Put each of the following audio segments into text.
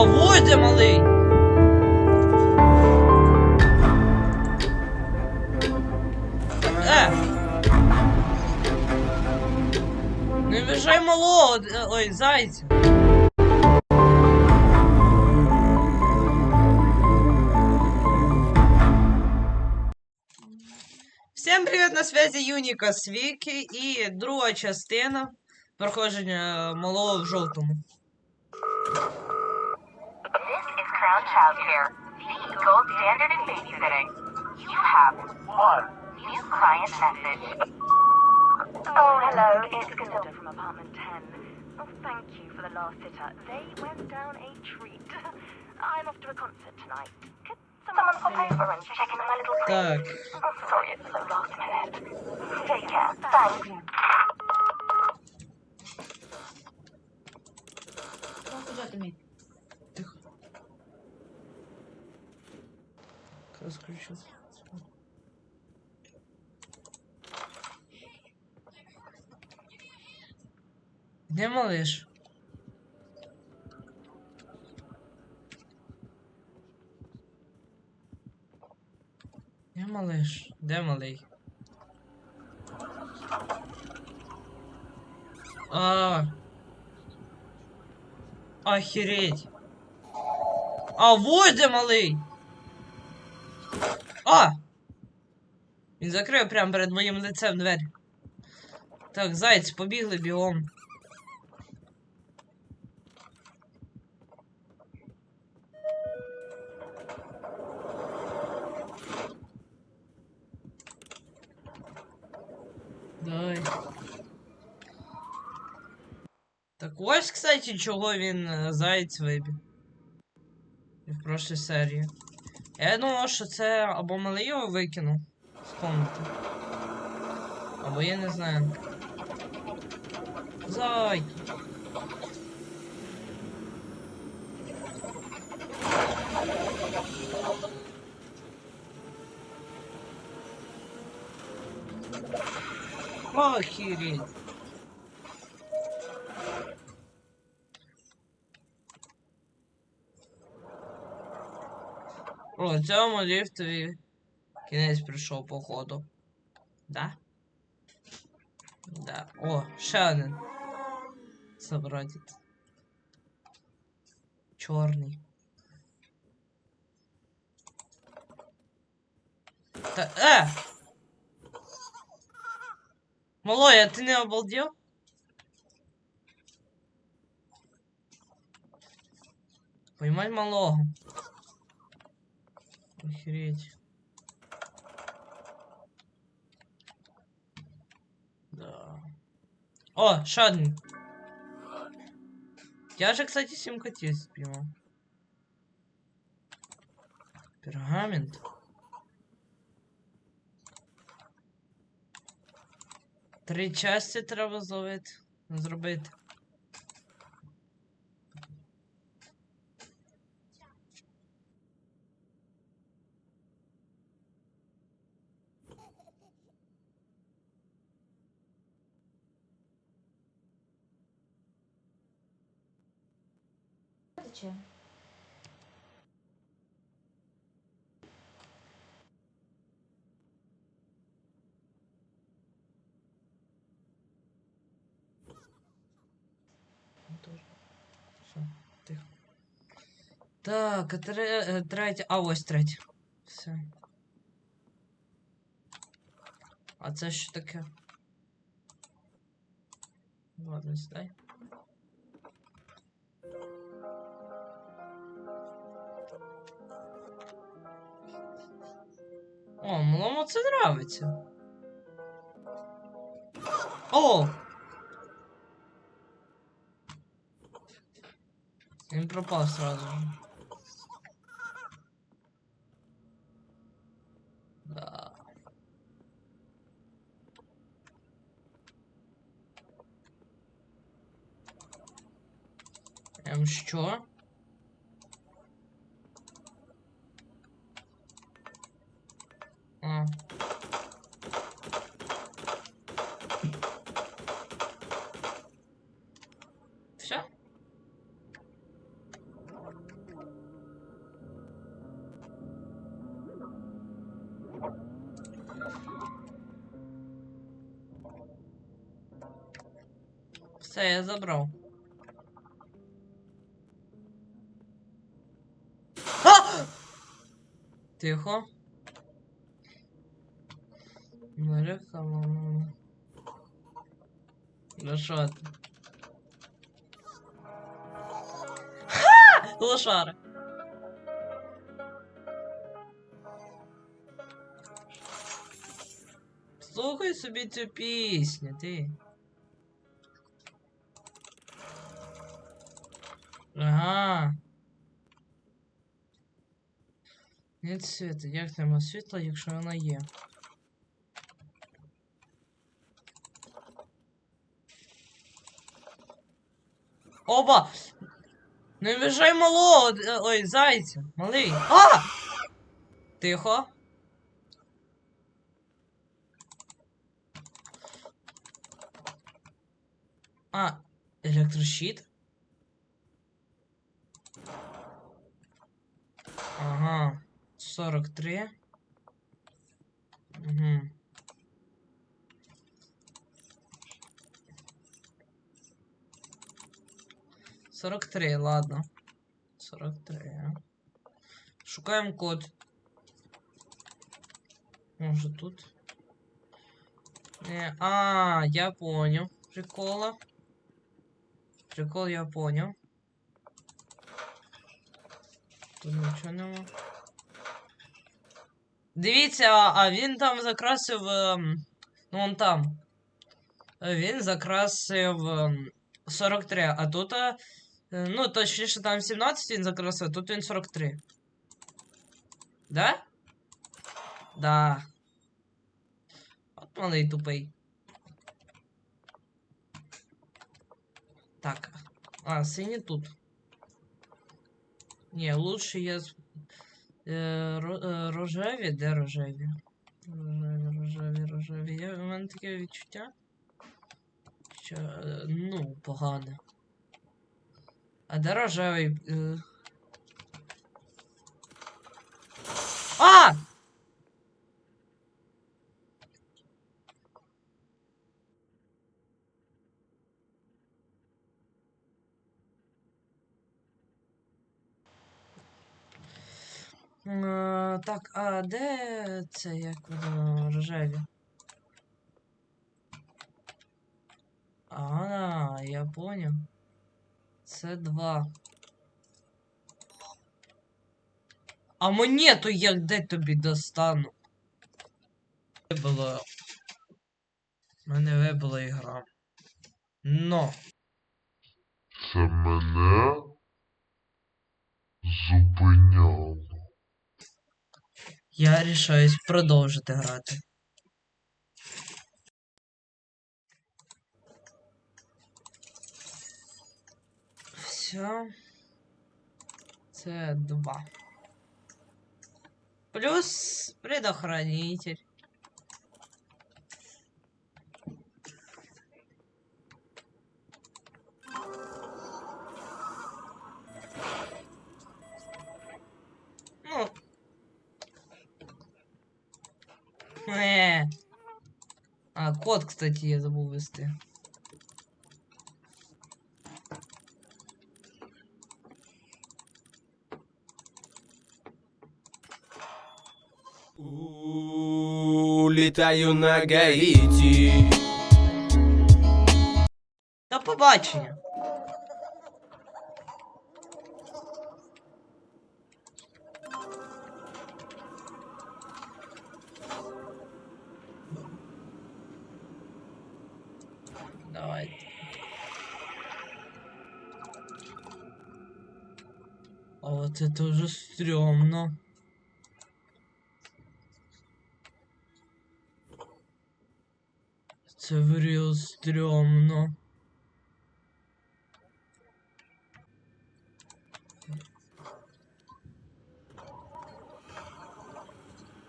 А вот де малий. Е. Не вважай малого, ой, зайця. Всем привет, на связи з Віки і друга частина проходження малого в жовтому. child childcare, the gold standard in babysitting. You have one new client message. Oh, hello, it's Gazilda from apartment 10. Oh, thank you for the last sitter. They went down a treat. I'm off to a concert tonight. Could someone pop over and check in on my little friend? I'm oh, sorry it's so last minute. Take care. Thanks. Thanks. Розключу. Де малиш? Де малиш? Де малий? А. Охереть. А, вот де малий. А! Він закрив прямо перед моїм лицем двері. Так, зайць, побігли бігом. Давай. Так ось, кстати, чого він е, заєць вибіг. В прошлій серії. Я думав, що це або малий його викинув з комнати. Або я не знаю. Зай! Охереть! О, цьому ліфтові кінець прийшов, походу. Да? Да. О, ще один. Собратець. Чорний. Та, е! Малой, а ти не обалдел? Поймай малого. Охереть. Да. О, ще один. Я же, кстати, сім котів спіймав. Пергамент. Три часті треба зловити. Зробити. Тече. Тихо. Так, е, третя. А ось третя. Все. А це що таке? Ладно, сідай. О, малому це нравиться. О! Він пропав сразу. Да. Ем, що? Все, я забрав. А! Тихо. Марика, мама. Ну що? Ха! Лошара. Слухай собі цю пісню, ти. Ага. Нет света. Як нема світла, якщо вона є? Оба! Не вважай малого! е, Ой, зайця! Малий! А! Тихо. А, електрощит? Ага, 43. Угу. Сорок три, ладно. Сорок три. Шукаємо код. Може тут. Не, а, я понял. Прикола. Прикол я понял. Тут нічого нема. Дивіться, а він там закрасив. ем, Ну, он там. Е, Він закрасив ем, 43, а тут. е, е, Ну, точніше, там 17 він закрасив, а тут він 43. Да? Да. От малий тупий. Так. А, сині тут. Ні, лучше я. Е, е, рожеві, де рожеві? Рожеві, рожеві, рожеві. Я, у мене таке відчуття. Що, е, ну, погане. А де рожевий? А! Е, Так, а де це як воно рожеві? А, я понял. Це два. А монету я де тобі достану? Вибило. Мене вибила ігра. Но. Це мене зупиняло. Я рішаюсь продовжити грати. Все. Це два. Плюс предохранитель. А, код, кстати, я забыл ввести. Улітаю на Гаїті. До побачення. Давайте. А вот это уже стрёмно. Це вріл стрёмно.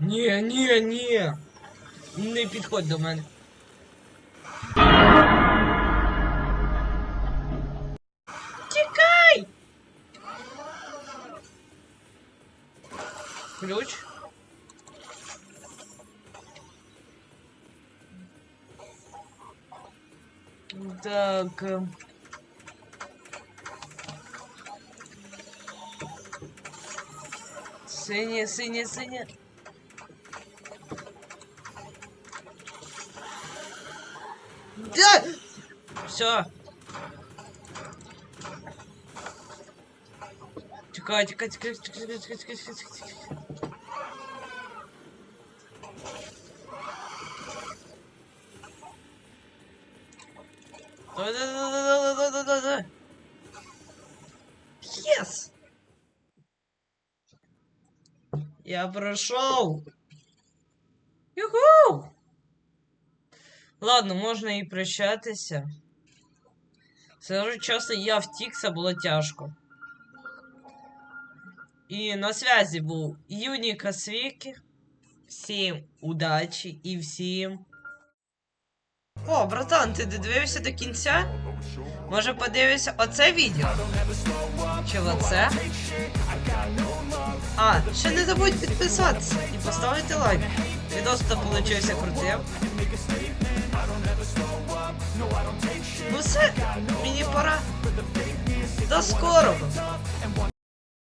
Ні, ні, ні. Не підходь до мене. Так. Сыне, сыне, сыне. Да! Все. Чекай, чекай, чекай, чекай, чекай, чекай, чекай, чекай. Yes! Я прошел. Юху! Ладно, можна і прощатися. Скажу чесно, я втік, це було тяжко. І на связі був Юніка Свіки. Всім удачі і всім. О, братан, ти додивився до кінця? Може подивишся оце відео? Чи оце? А, ще не забудь підписатися і поставити лайк. Відос то получився крутим. Ну все, мені пора. До скорого!